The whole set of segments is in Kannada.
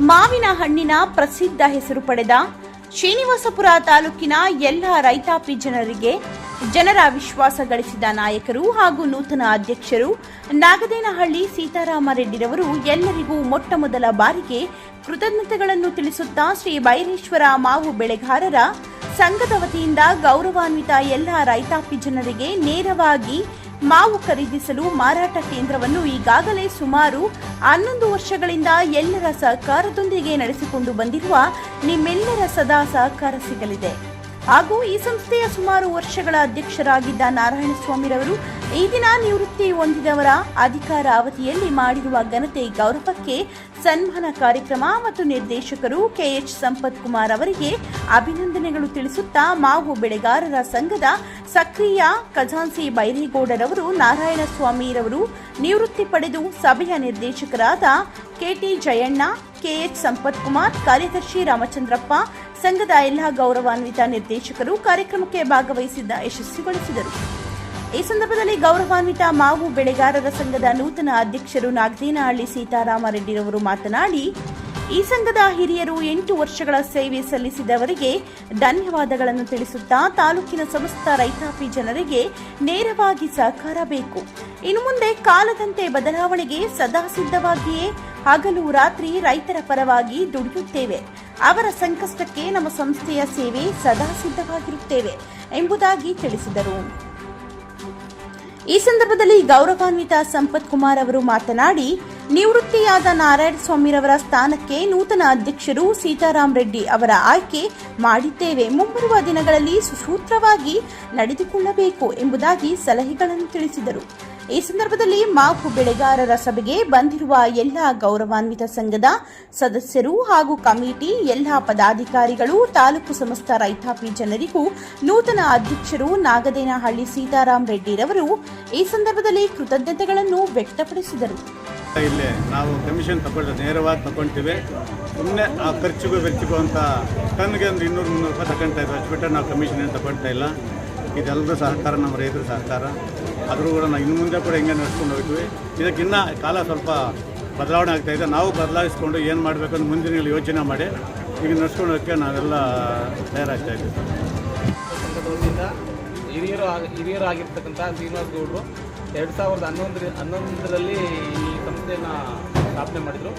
ಮಾವಿನ ಹಣ್ಣಿನ ಪ್ರಸಿದ್ಧ ಹೆಸರು ಪಡೆದ ಶ್ರೀನಿವಾಸಪುರ ತಾಲೂಕಿನ ಎಲ್ಲ ರೈತಾಪಿ ಜನರಿಗೆ ಜನರ ವಿಶ್ವಾಸ ಗಳಿಸಿದ ನಾಯಕರು ಹಾಗೂ ನೂತನ ಅಧ್ಯಕ್ಷರು ನಾಗದೇನಹಳ್ಳಿ ಸೀತಾರಾಮ ರೆಡ್ಡಿರವರು ಎಲ್ಲರಿಗೂ ಮೊಟ್ಟ ಮೊದಲ ಬಾರಿಗೆ ಕೃತಜ್ಞತೆಗಳನ್ನು ತಿಳಿಸುತ್ತಾ ಶ್ರೀ ಬೈರೇಶ್ವರ ಮಾವು ಬೆಳೆಗಾರರ ಸಂಘದ ವತಿಯಿಂದ ಗೌರವಾನ್ವಿತ ಎಲ್ಲ ರೈತಾಪಿ ಜನರಿಗೆ ನೇರವಾಗಿ ಮಾವು ಖರೀದಿಸಲು ಮಾರಾಟ ಕೇಂದ್ರವನ್ನು ಈಗಾಗಲೇ ಸುಮಾರು ಹನ್ನೊಂದು ವರ್ಷಗಳಿಂದ ಎಲ್ಲರ ಸಹಕಾರದೊಂದಿಗೆ ನಡೆಸಿಕೊಂಡು ಬಂದಿರುವ ನಿಮ್ಮೆಲ್ಲರ ಸದಾ ಸಹಕಾರ ಸಿಗಲಿದೆ. ಹಾಗೂ ಈ ಸಂಸ್ಥೆಯ ಸುಮಾರು ವರ್ಷಗಳ ಅಧ್ಯಕ್ಷರಾಗಿದ್ದ ನಾರಾಯಣಸ್ವಾಮಿರವರು ಈ ದಿನ ನಿವೃತ್ತಿ ಹೊಂದಿದವರ ಅಧಿಕಾರ ಅವಧಿಯಲ್ಲಿ ಮಾಡಿರುವ ಘನತೆ ಗೌರವಕ್ಕೆ ಸನ್ಮಾನ ಕಾರ್ಯಕ್ರಮ ಮತ್ತು ನಿರ್ದೇಶಕರು ಕೆಎಚ್ ಸಂಪತ್ ಕುಮಾರ್ ಅವರಿಗೆ ಅಭಿನಂದನೆಗಳು ತಿಳಿಸುತ್ತಾ ಮಾವು ಬೆಳೆಗಾರರ ಸಂಘದ ಸಕ್ರಿಯ ಖಜಾನ್ಸಿ ಬೈರೇಗೌಡರವರು ನಾರಾಯಣಸ್ವಾಮಿರವರು ನಿವೃತ್ತಿ ಪಡೆದು ಸಭೆಯ ನಿರ್ದೇಶಕರಾದ ಕೆಟಿ ಜಯಣ್ಣ ಕೆಎಚ್ ಸಂಪತ್ ಕುಮಾರ್, ಕಾರ್ಯದರ್ಶಿ ರಾಮಚಂದ್ರಪ್ಪ, ಸಂಘದ ಎಲ್ಲ ಗೌರವಾನ್ವಿತ ನಿರ್ದೇಶಕರು ಕಾರ್ಯಕ್ರಮಕ್ಕೆ ಭಾಗವಹಿಸಿದ್ದ ಯಶಸ್ವಿಗೊಳಿಸಿದರು. ಈ ಸಂದರ್ಭದಲ್ಲಿ ಗೌರವಾನ್ವಿತ ಮಾವು ಬೆಳೆಗಾರರ ಸಂಘದ ನೂತನ ಅಧ್ಯಕ್ಷರು ನಾಗದೇನಹಳ್ಳಿ ಸೀತಾರಾಮರೆಡ್ಡಿರವರು ಮಾತನಾಡಿ, ಈ ಸಂಘದ ಹಿರಿಯರು ಎಂಟು ವರ್ಷಗಳ ಸೇವೆ ಸಲ್ಲಿಸಿದವರಿಗೆ ಧನ್ಯವಾದಗಳನ್ನು ತಿಳಿಸುತ್ತಾ ತಾಲೂಕಿನ ಸಮಸ್ತ ರೈತಾಪಿ ಜನರಿಗೆ ನೇರವಾಗಿ ಸಹಕಾರ ಬೇಕು. ಇನ್ನು ಮುಂದೆ ಕಾಲದಂತೆ ಬದಲಾವಣೆಗೆ ಸದಾ ಸಿದ್ಧವಾಗಿಯೇ ಹಗಲು ರಾತ್ರಿ ರೈತರ ಪರವಾಗಿ ದುಡಿಯುತ್ತೇವೆ. ಅವರ ಸಂಕಷ್ಟಕ್ಕೆ ನಮ್ಮ ಸಂಸ್ಥೆಯ ಸೇವೆ ಸದಾ ಸಿದ್ಧವಾಗಿರುತ್ತೇವೆ ಎಂಬುದಾಗಿ ತಿಳಿಸಿದರು. ಈ ಸಂದರ್ಭದಲ್ಲಿ ಗೌರವಾನ್ವಿತ ಸಂಪತ್ ಕುಮಾರ್ ಅವರು ಮಾತನಾಡಿ ನಿವೃತ್ತಿಯಾದ ನಾರಾಯಣ ಸ್ವಾಮಿರವರ ಸ್ಥಾನಕ್ಕೆ ನೂತನ ಅಧ್ಯಕ್ಷರು ಸೀತಾರಾಮ್ ರೆಡ್ಡಿ ಅವರ ಆಯ್ಕೆ ಮಾಡಿದ್ದೇವೆ. ಮುಂಬರುವ ದಿನಗಳಲ್ಲಿ ಸುಸೂತ್ರವಾಗಿ ನಡೆದುಕೊಳ್ಳಬೇಕು ಎಂಬುದಾಗಿ ಸಲಹೆಗಳನ್ನು ತಿಳಿಸಿದರು. ಈ ಸಂದರ್ಭದಲ್ಲಿ ಮಾವು ಬೆಳೆಗಾರರ ಸಭೆಗೆ ಬಂದಿರುವ ಎಲ್ಲ ಗೌರವಾನ್ವಿತ ಸಂಘದ ಸದಸ್ಯರು ಹಾಗೂ ಕಮಿಟಿ, ಎಲ್ಲ ಪದಾಧಿಕಾರಿಗಳು, ತಾಲೂಕು ಸಮಸ್ತ ರೈತಾಪಿ ಜನರಿಗೂ ನೂತನ ಅಧ್ಯಕ್ಷರು ನಾಗದೇನಹಳ್ಳಿ ಸೀತಾರಾಮ್ ರೆಡ್ಡಿರವರು ಈ ಸಂದರ್ಭದಲ್ಲಿ ಕೃತಜ್ಞತೆಗಳನ್ನು ವ್ಯಕ್ತಪಡಿಸಿದರು. ಇಲ್ಲಿ ನಾವು ಕಮಿಷನ್ ತಗೊಳ್ಳಿ ನೇರವಾಗಿ ತಗೊಳ್ತೀವಿ ಸುಮ್ಮನೆ ಆ ಖರ್ಚಿಗೂ ವೆಚ್ಚಿಗೂ ಅಂತ ಟನ್ಗೆ ಒಂದು ಇನ್ನೂರು ಮುನ್ನೂರು ರೂಪಾಯಿ ತಗೊಳ್ತಾ ಇದ್ವಿ. ಅಷ್ಟು ನಾವು ಕಮಿಷನ್ ಏನು ತಗೊಳ್ತಾ ಇಲ್ಲ. ಇದೆಲ್ಲರೂ ಸಹಕಾರ, ನಮ್ಮ ರೈತರ ಸಹಕಾರ. ಆದರೂ ಕೂಡ ನಾವು ಇನ್ನು ಮುಂದೆ ಕೂಡ ಹಿಂಗೆ ನಡೆಸ್ಕೊಂಡು ಹೋಗ್ತೀವಿ. ಇದಕ್ಕಿನ್ನ ಕಾಲ ಸ್ವಲ್ಪ ಬದಲಾವಣೆ ಆಗ್ತಾ ಇದೆ. ನಾವು ಬದಲಾಯಿಸ್ಕೊಂಡು ಏನು ಮಾಡಬೇಕು ಅಂತ ಮುಂದಿನ ಯೋಚನೆ ಮಾಡಿ, ಈಗ ನಡೆಸ್ಕೊಂಡು ನಾವೆಲ್ಲ ತಯಾರಾಗ್ತಾ ಇದ್ದೀವಿ. ಹಿರಿಯರು ಆಗಿ ಹಿರಿಯರು ಆಗಿರ್ತಕ್ಕಂಥ ಶ್ರೀನಿವಾಸ್ ಗೌಡರು ಎರಡು ಸಾವಿರದ ಹನ್ನೊಂದರ ಹನ್ನೊಂದರಲ್ಲಿ ಈ ಸಂಸ್ಥೆಯನ್ನು ಸ್ಥಾಪನೆ ಮಾಡಿದರು.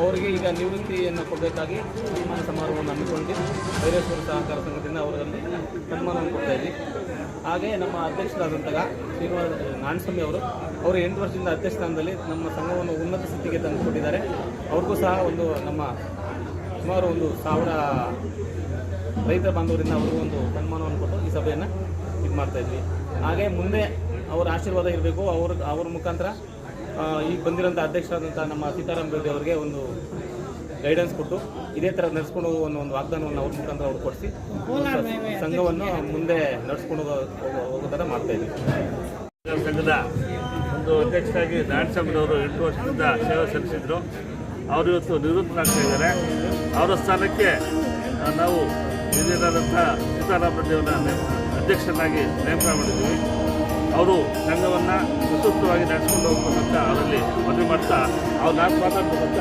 ಅವರಿಗೆ ಈಗ ನಿವೃತ್ತಿಯನ್ನು ಕೊಡಬೇಕಾಗಿ ಸನ್ಮಾನ ಸಮಾರೋಹವನ್ನು ಹಮ್ಮಿಕೊಂಡು ಭೈರೇಶ್ವರ ಸಹಕಾರ ಸಂಘದಿಂದ ಅವರಲ್ಲಿ ಸನ್ಮಾನವನ್ನು ಕೊಡ್ತಾ ಇದ್ವಿ ಹಾಗೆ ನಮ್ಮ ಅಧ್ಯಕ್ಷರಾದಂತಹ ಶ್ರೀನಿವಾಸ ನಾಣಸ್ವಾಮಿ ಅವರು ಅವರು ಎಂಟು ವರ್ಷದಿಂದ ಅಧ್ಯಕ್ಷ ಸ್ಥಾನದಲ್ಲಿ ನಮ್ಮ ಸಂಘವನ್ನು ಉನ್ನತ ಸ್ಥಿತಿಗೆ ತಂದುಕೊಟ್ಟಿದ್ದಾರೆ. ಅವ್ರಿಗೂ ಸಹ ಒಂದು ನಮ್ಮ ಸುಮಾರು ಒಂದು ಸಾವಿರ ರೈತ ಬಾಂಧವರಿಂದ ಅವರು ಒಂದು ಸನ್ಮಾನವನ್ನು ಕೊಟ್ಟು ಈ ಸಭೆಯನ್ನು ಇದು ಮಾಡ್ತಾ ಇದ್ವಿ ಹಾಗೆ ಮುಂದೆ ಅವರ ಆಶೀರ್ವಾದ ಇರಬೇಕು. ಅವ್ರ ಅವ್ರ ಮುಖಾಂತರ ಈಗ ಬಂದಿರೋಂಥ ಅಧ್ಯಕ್ಷರಾದಂಥ ನಮ್ಮ ಸೀತಾರಾಮ್ ರೆಡ್ಡಿ ಅವರಿಗೆ ಒಂದು ಗೈಡೆನ್ಸ್ ಕೊಟ್ಟು ಇದೇ ಥರ ನಡೆಸ್ಕೊಂಡು ಹೋಗುವ ಒಂದು ಒಂದು ವಾಗ್ದಾನವನ್ನು ಅವ್ರ ಮುಖಾಂತರ ಅವ್ರು ಕೊಡಿಸಿ. ಸಂಘವನ್ನು ಮುಂದೆ ನಡೆಸ್ಕೊಂಡು ಹೋಗೋ ಥರ ಮಾಡ್ತಾ ಇದ್ದೀವಿ. ಸಂಘದ ಒಂದು ಅಧ್ಯಕ್ಷರಾಗಿ ನಾರಾಯಣಸ್ವಾಮಿರವರು ಎಂಟು ವರ್ಷದಿಂದ ಸೇವೆ ಸಲ್ಲಿಸಿದ್ರು. ಅವರು ಇವತ್ತು ನಿವೃತ್ತರಾಗ್ತಾ ಇದ್ದಾರೆ. ಅವರ ಸ್ಥಾನಕ್ಕೆ ನಾವು ಹಿರಿಯರಾದಂಥ ಸೀತಾರಾಮ ರೆಡ್ಡಿಯವರ ನೇಮ ಅಧ್ಯಕ್ಷರನ್ನಾಗಿ ನೇಮಕ ಮಾಡಿದ್ದೀವಿ. ಅವರು ಸಂಘವನ್ನು ಸುಸೂತ್ರವಾಗಿ ನಡೆಸ್ಕೊಂಡು ಹೋಗ್ತಕ್ಕಂಥ ಅವರಲ್ಲಿ ಮದುವೆ ಮಾಡ್ತಾ ಅವ್ರು ನಾಲ್ಕು ಮಾತಾಡ್ಬೇಕಂತ